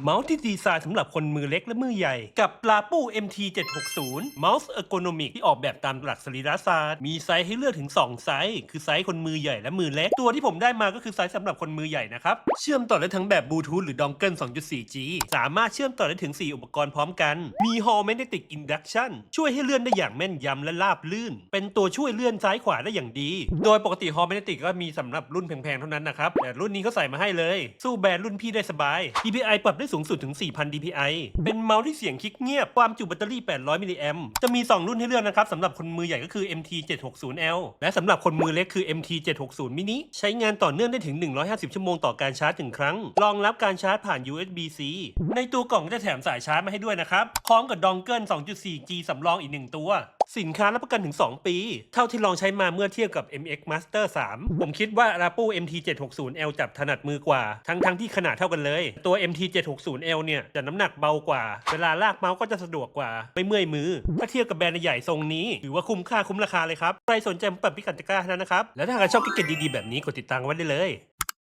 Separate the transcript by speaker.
Speaker 1: เมาส์ที่ดีไซน์สำหรับคนมือเล็กและมือใหญ่ กับปลาปู MT760 เมาส์เออร์โกนมิกที่ออกแบบตามหลักสรีระศาสตร์ มีไซส์ให้เลือกถึง 2 ไซส์ คือไซส์คนมือใหญ่และมือเล็ก ตัวที่ผมได้มาก็คือไซส์สำหรับคนมือใหญ่นะครับ เชื่อมต่อได้ทั้งแบบบลูทูธหรือดองเกิล 2.4G สามารถเชื่อมต่อได้ถึง 4 อุปกรณ์พร้อมกัน มีฮอลแมกเนติกอินดักชันช่วยให้เลื่อนได้อย่างแม่นยำและราบลื่น เป็นตัวช่วยเลื่อนซ้ายขวาได้อย่างดี โดยปกติฮอลแมกเนติกก็มีสำหรับรุ่นแพงๆเท่านั้นนะครับแต่รุ่นนี้เขาใส่มาให้เลย สู้แบรนด์รุ่นพี่ได้สบาย DPI ปรับได้สูงสุดถึง 4,000 DPI เป็นเมาส์ที่เสียงคลิกเงียบ ความจุแบตเตอรี่ 800 มิลลิแอมจะมี 2 รุ่นให้เลือกนะครับสำหรับคนมือใหญ่ก็คือ MT760L และสำหรับคนมือเล็กคือ MT760 mini ใช้งานต่อเนื่องได้ถึง 150 ชั่วโมงต่อการชาร์จถึงครั้ง รองรับการชาร์จผ่าน USB-C ในตัวกล่องจะแถมสายชาร์จมาให้ด้วยนะครับ พร้อมกับดองเกิล 2.4G สำรองอีก 1 ตัว สินค้ารับประกันถึง 2 ปี เท่าที่ลองใช้มาเมื่อเทียบกับ MX Master 3 ผมคิดว่า r a p o MT760L จับถนัดมือกว่า ทั้งทั้งที่ขนาดเท่ากันเลย ตัว MT760L เนี่ยจะน้ำหนักเบากว่า เวลาลากเมาส์ก็จะสะดวกกว่า ไม่เมื่อยมือ ถ้าเทียบกับแบรนด์ใหญ่ทรงนี้ ถือว่าคุ้มค่าคุ้มราคาเลยครับ ใครสนใจมาเปิดพิกัดตะกร้าแล้วนะครับ แล้วถ้าใครชอบกิจเก็ตดีๆแบบนี้กดติดตามไว้ได้เลย